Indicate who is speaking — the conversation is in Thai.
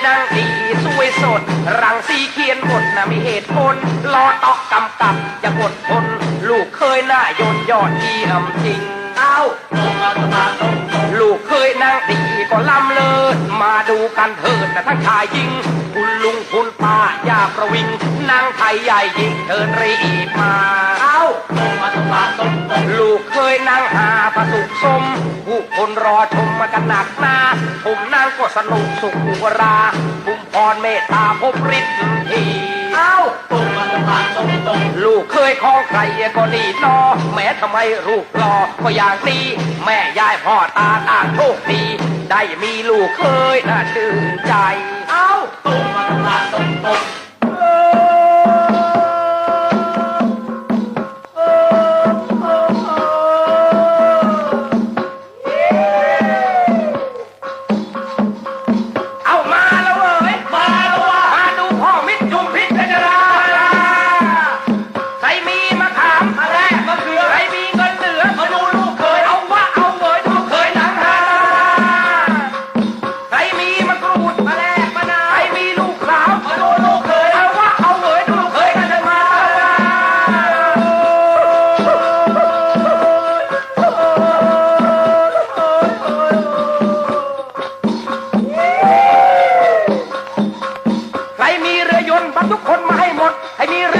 Speaker 1: ลูกเคยนั่งดีสวยสด รังสีเขียนบทนะมีเหตุผลรอตอกกำกับอย่าบดทน ลูกเคยหน้าโยนยอดที่อำจริง เอ้
Speaker 2: าตรงมาตรงมาตรงตร
Speaker 1: งลูกเคยนั่งดีก็ล้ำเลิศมาดูกันเถิดนะทั้งชายหญิง คุณลุงคุณป้าอย่าประวิงนางไทยใหญ่ยิ่งเชิญรีบมา ลูกเคยนั่งหาประสุขสมผู้คนรอชมมากันหนักหน้าผมนั่งก็สนุกสุขอุราบุมพรเมตตาพบฤทธิ์ทีเอ
Speaker 2: ้าตรงมาตรงมาตรงตรง
Speaker 1: ลูกเคยคล้องใครก็นี่นอแม้ทำไมรูปหล่อก็อย่างนี้แม่ยายพ่อตาต่างโชคดีได้มีลูกเคยน่าชื่นใจ เอ
Speaker 2: ้าตรงมาตรงมาตรงตรง
Speaker 1: นบัตรทุกคนมาให้หมด ให้มีเรือ